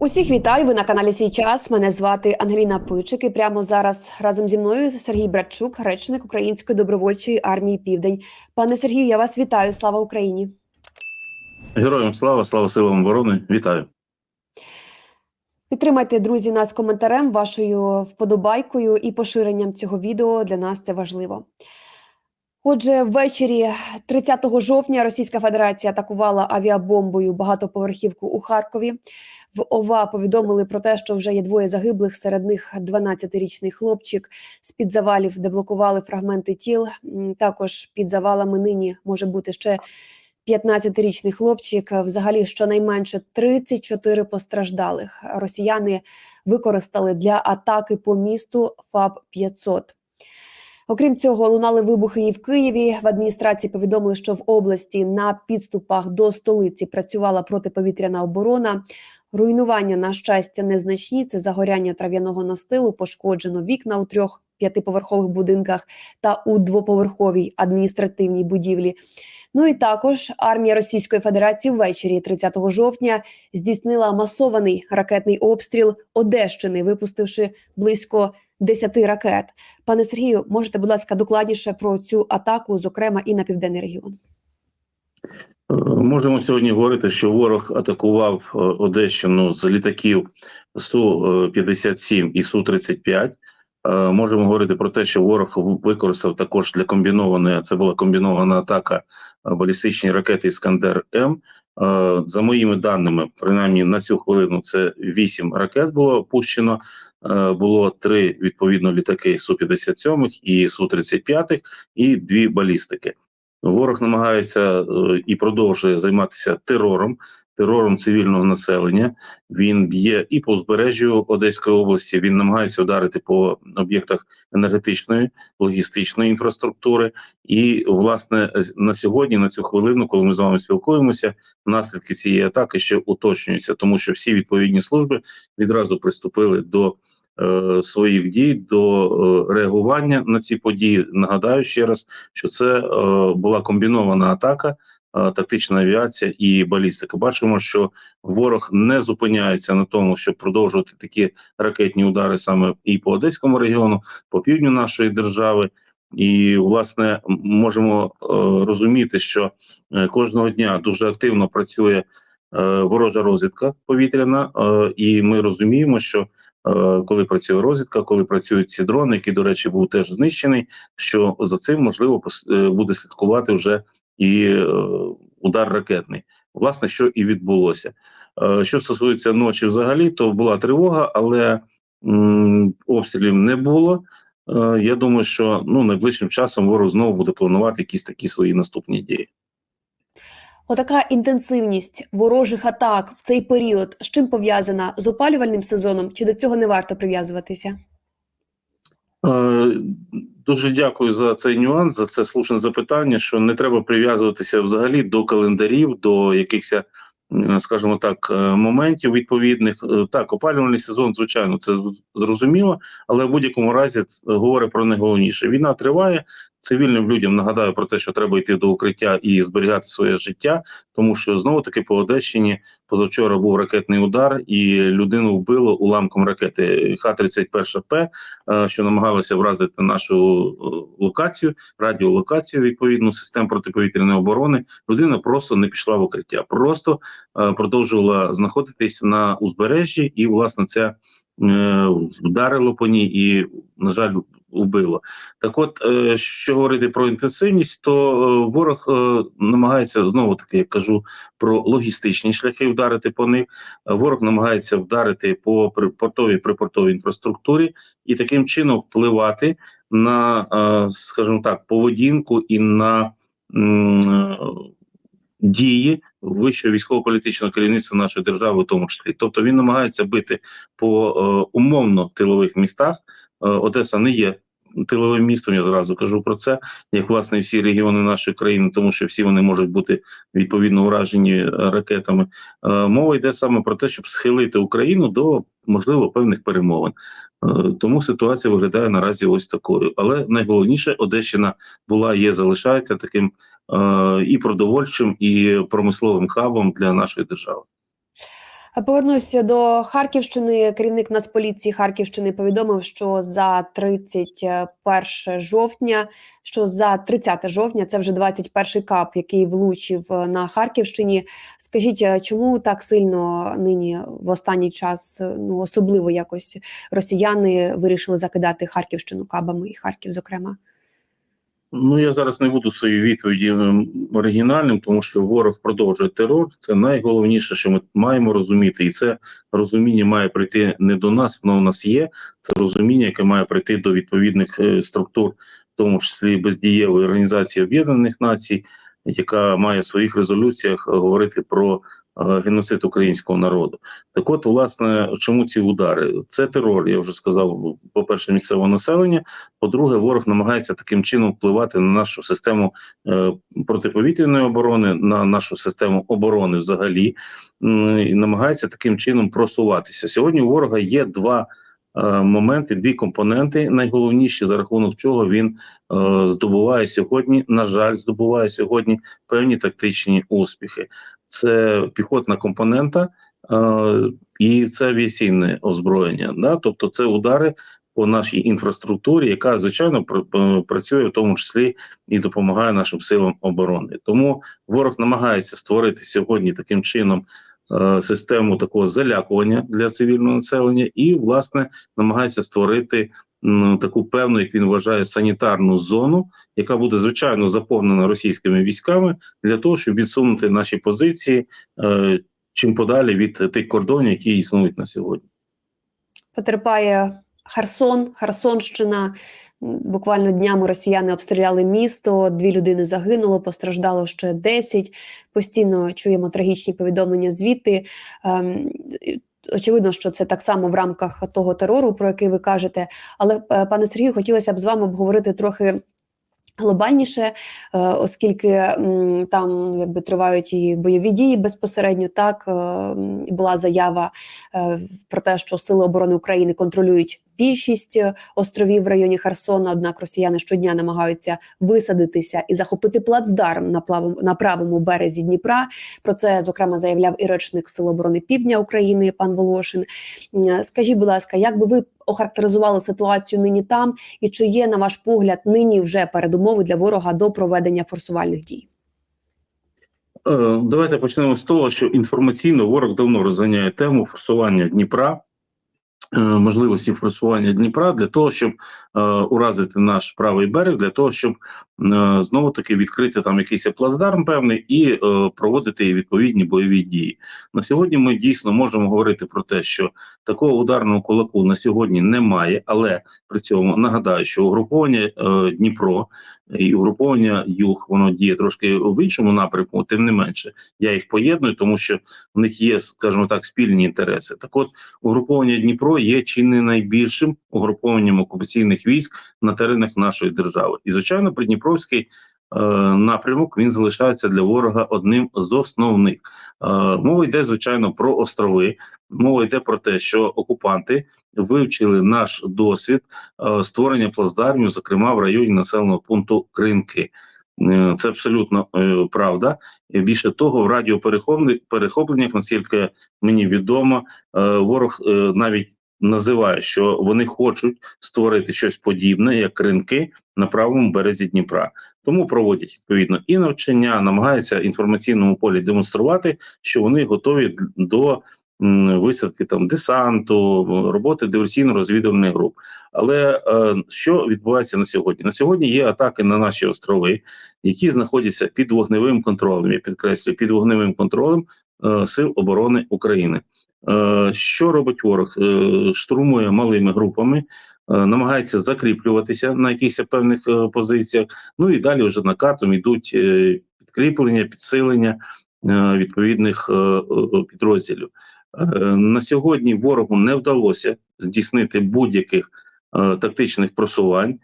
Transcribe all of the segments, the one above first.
Усіх вітаю. Ви на каналі Сій час. Мене звати Ангеліна Пичик. І прямо зараз разом зі мною Сергій Братчук, речник Української добровольчої армії Південь. Пане Сергію, я вас вітаю. Слава Україні! Героям слава, слава силам оборони. Вітаю. Підтримайте, друзі, нас коментарем, вашою вподобайкою і поширенням цього відео. Для нас це важливо. Отже, ввечері 30 жовтня Російська Федерація атакувала авіабомбою багатоповерхівку у Харкові. В ОВА повідомили про те, що вже є двоє загиблих, серед них 12-річний хлопчик. З під завалів деблокували фрагменти тіл. Також під завалами нині може бути ще 15-річний хлопчик. Взагалі, щонайменше 34 постраждалих. Росіяни використали для атаки по місту ФАБ 500 Окрім цього, лунали вибухи і в Києві. В адміністрації повідомили, що в області на підступах до столиці працювала протиповітряна оборона. Руйнування, на щастя, незначні. Це загоряння трав'яного настилу, пошкоджено вікна у трьох п'ятиповерхових будинках та у двоповерховій адміністративній будівлі. Ну і також армія Російської Федерації ввечері 30 жовтня здійснила масований ракетний обстріл Одещини, випустивши близько 10 ракет. Пане Сергію, можете, будь ласка, докладніше про цю атаку, зокрема і на південний регіон. Е, Можемо сьогодні говорити, що ворог атакував е, Одещину з літаків Су-57 і Су-35. Е, Можемо говорити про те, що ворог використав також для комбінованої, це була комбінована атака е, балістичні ракети Іскандер М. Е, За моїми даними, принаймні на цю хвилину, це 8 ракет було пущено. Е, Було три відповідно літаки Су-57 і Су-35 і дві балістики. Ворог намагається е, і продовжує займатися терором, терором цивільного населення. Він б'є і по узбережжю Одеської області. Він намагається ударити по об'єктах енергетичної, логістичної інфраструктури. І власне на сьогодні, на цю хвилину, коли ми з вами спілкуємося, наслідки цієї атаки ще уточнюються, тому що всі відповідні служби відразу приступили до е, своїх дій до е, реагування на ці події. Нагадаю ще раз, що це е, була комбінована атака, тактична авіація і балістика. Бачимо, що ворог не зупиняється на тому, щоб продовжувати такі ракетні удари саме і по Одеському регіону, по півдню нашої держави. І власне можемо е, розуміти, що е, кожного дня дуже активно працює е, ворожа розвідка повітряна, е, і ми розуміємо, що е, коли працює розвідка, коли працюють ці дрони, який, до речі, був теж знищений, що за цим можливо е, буде слідкувати вже і е, удар ракетний. Власне, що і відбулося. Е, Що стосується ночі, взагалі, то була тривога, але обстрілів не було. Е, Я думаю, що ну найближчим часом ворог знову буде планувати якісь такі свої наступні дії. Отака інтенсивність ворожих атак в цей період з чим пов'язана з опалювальним сезоном? Чи до цього не варто прив'язуватися? Е, Дуже дякую за цей нюанс, за це слушне запитання. Що не треба прив'язуватися взагалі до календарів, до якихось, е, скажімо так, е, моментів відповідних. Так, опалювальний сезон, звичайно, це зрозуміло, але в будь-якому разі говорить про найголовніше. Війна триває. Цивільним людям нагадаю про те, що треба йти до укриття і зберігати своє життя, тому що знову таки по Одещині позавчора був ракетний удар, і людину вбило уламком ракети Х-31П, е, що намагалися вразити нашу е, локацію, радіолокацію відповідну систем протиповітряної оборони. Людина просто не пішла в укриття, просто е, продовжувала знаходитись на узбережжі, і власне це вдарило по ній і, на жаль, вбило. Так, от е, що говорити про інтенсивність, то е, ворог е, намагається знову таки, як кажу, про логістичні шляхи вдарити по них. Ворог намагається вдарити по портовій припортовій інфраструктурі і таким чином впливати на, скажімо так, поведінку і на дії вищого військово-політичного керівництва нашої держави, в тому числі. Тобто він намагається бити по е, умовно тилових містах. Е, Одеса не є тиловим містом. Я зразу кажу про це, як власне всі регіони нашої країни, тому що всі вони можуть бути відповідно уражені е, ракетами. Е, Мова йде саме про те, щоб схилити Україну до можливо певних перемовин. Тому ситуація виглядає наразі ось такою. Але найголовніше, Одещина була, є, залишається таким е, і продовольчим, і промисловим хабом для нашої держави. Повернуся до Харківщини. Керівник Нацполіції Харківщини повідомив, що за 31 жовтня, що за 30 жовтня це вже 21 кап, який влучив е, на Харківщині. Скажіть, е, чому так сильно нині в останній час, е, ну особливо якось росіяни вирішили закидати Харківщину кабами і Харків, зокрема? Ну я зараз не буду свої відповіді оригінальним, тому що ворог продовжує терор. Це найголовніше, що ми маємо розуміти, і це розуміння має прийти не до нас, воно у нас є. Це розуміння, яке має прийти до відповідних е, структур, в тому числі бездієвої організації Об'єднаних Націй, яка має в своїх резолюціях е, говорити про е, геноцид українського народу. Так, от, власне, чому ці удари? Це терор, я вже сказав. По перше, місцевого населення. По-друге, ворог намагається таким чином впливати на нашу систему е, протиповітряної оборони, на нашу систему оборони взагалі, і намагається таким чином просуватися. Сьогодні у ворога є два моменти, дві компоненти, найголовніші, за рахунок чого він е, здобуває сьогодні, на жаль, здобуває сьогодні певні тактичні успіхи. Це піхотна компонента е, і це авіаційне озброєння. Да? Тобто, це удари по нашій інфраструктурі, яка звичайно пр- е, працює в тому числі і допомагає нашим силам оборони. Тому ворог намагається створити сьогодні таким чином е, систему такого залякування для цивільного населення, і власне намагається створити таку певну, як він вважає, санітарну зону, яка буде звичайно заповнена російськими військами для того, щоб відсунути наші позиції е, чим подалі від тих кордонів, які існують на сьогодні. Потерпає Херсон, Херсонщина. Буквально днями росіяни обстріляли місто. Дві людини загинуло, постраждало ще 10. Постійно чуємо трагічні повідомлення звідти. Ем, Очевидно, що це так само в рамках того терору, про який ви кажете. Але, е, пане Сергію, хотілося б з вами обговорити трохи глобальніше, е, оскільки там якби тривають і бойові дії безпосередньо. Так е, м, і була заява е, про те, що сили оборони України контролюють більшість е, островів в районі Херсона. Однак росіяни щодня намагаються висадитися і захопити плацдарм на на правому березі Дніпра. Про це зокрема заявляв і речник Сил оборони Півдня України пан Волошин. Скажіть, будь ласка, як би ви охарактеризували ситуацію нині там, і чи є на ваш погляд нині вже передумови для ворога до проведення форсувальних дій? Е, Давайте почнемо з того, що інформаційно ворог давно розганяє тему форсування Дніпра, е, можливості форсування Дніпра для того, щоб е, уразити наш правий берег, для того, щоб е, знову таки відкрити там якийсь плацдарм певний і е, проводити відповідні бойові дії. На сьогодні ми дійсно можемо говорити про те, що такого ударного кулаку на сьогодні немає, але при цьому нагадаю, що угруповання е, Дніпро і угруповання Юг воно діє трошки в іншому напрямку, тим не менше, я їх поєдную, тому що в них є, скажімо так, спільні інтереси. Так, от угруповання Дніпро є чи не найбільшим угрупованням окупаційних військ на теренах нашої держави, і звичайно, Придніпровський. е, Напрямок він залишається для ворога одним з основних. Е, Мова йде звичайно про острови. Мова йде про те, що окупанти вивчили наш досвід е, створення плацдармів, зокрема в районі населеного пункту Кринки. Е, Це абсолютно е, правда. Більше того, в радіоперехопленнях, наскільки мені відомо, е, ворог навіть називає, що вони хочуть створити щось подібне, як кринки на правому березі Дніпра. Тому проводять відповідно і навчання, намагаються інформаційному полі демонструвати, що вони готові до висадки там десанту, роботи диверсійно-розвідувальних груп. Але е, що відбувається на сьогодні? На сьогодні є атаки на наші острови, які знаходяться під вогневим контролем. Я підкреслюю, під вогневим контролем е, сил оборони України. Е, що робить ворог? Е, штурмує малими групами. е, Намагається закріплюватися на якихось певних позиціях. Ну і далі вже на карту йдуть підкріплення, підсилення відповідних підрозділів. На сьогодні ворогу не вдалося здійснити будь-яких тактичних просувань.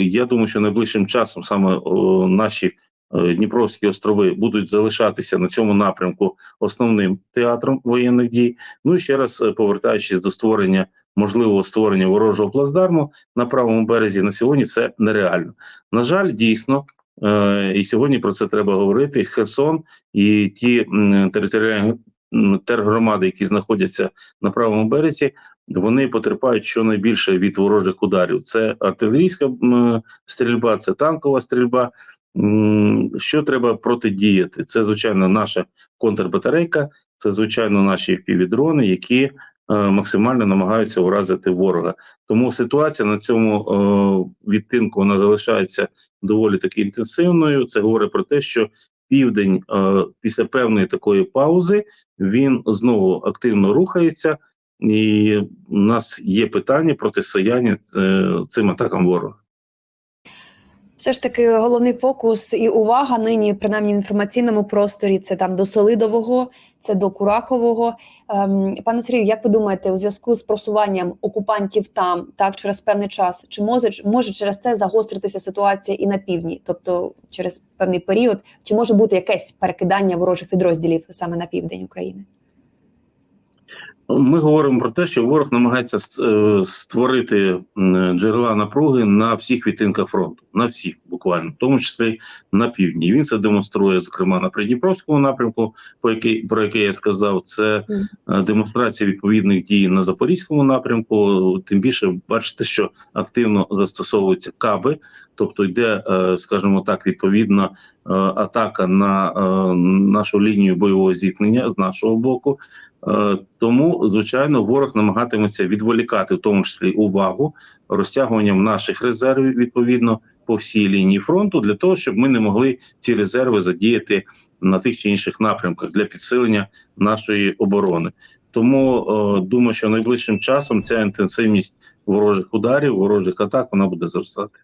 Я думаю, що найближчим часом саме наші Дніпровські острови будуть залишатися на цьому напрямку основним театром воєнних дій. Ну і ще раз е, повертаючись до створення можливого створення ворожого плацдарму на правому березі, на сьогодні це нереально. На жаль, дійсно. е, І сьогодні про це треба говорити. Херсон і ті територіальні тергромади, які знаходяться на правому березі, вони потерпають щонайбільше від ворожих ударів. Це артилерійська стрільба, це танкова стрільба. Що треба протидіяти? Це звичайно наша контрбатарейка, це звичайно наші півдрони, які е, максимально намагаються уразити ворога. Тому ситуація на цьому е, відтинку вона залишається доволі таки інтенсивною. Це говорить про те, що південь е, після певної такої паузи він знову активно рухається, і у нас є питання протистояння цим атакам ворога. Все ж таки, головний фокус і увага нині, принаймні в інформаційному просторі, це там до Солидового, це до Курахового. Ем, пане Сергію, як ви думаєте, у зв'язку з просуванням окупантів там так через певний час, чи може, може через це загостритися ситуація і на півдні, тобто через певний період, чи може бути якесь перекидання ворожих підрозділів саме на південь України? Ми говоримо про те, що ворог намагається е, створити джерела напруги на всіх відтинках фронту, на всіх буквально, в тому числі на півдні. Він це демонструє, зокрема на Придніпровському напрямку, по який про який я сказав, це е, демонстрація відповідних дій на Запорізькому напрямку. Тим більше бачите, що активно застосовуються каби, тобто йде, е, скажімо так, відповідна атака на нашу лінію бойового зіткнення з нашого боку. Е, Тому, звичайно, ворог намагатиметься відволікати, в тому числі увагу розтягуванням наших резервів відповідно по всій лінії фронту, для того, щоб ми не могли ці резерви задіяти на тих чи інших напрямках для підсилення нашої оборони. Тому е, думаю, що найближчим часом ця інтенсивність ворожих ударів, ворожих атак вона буде зростати.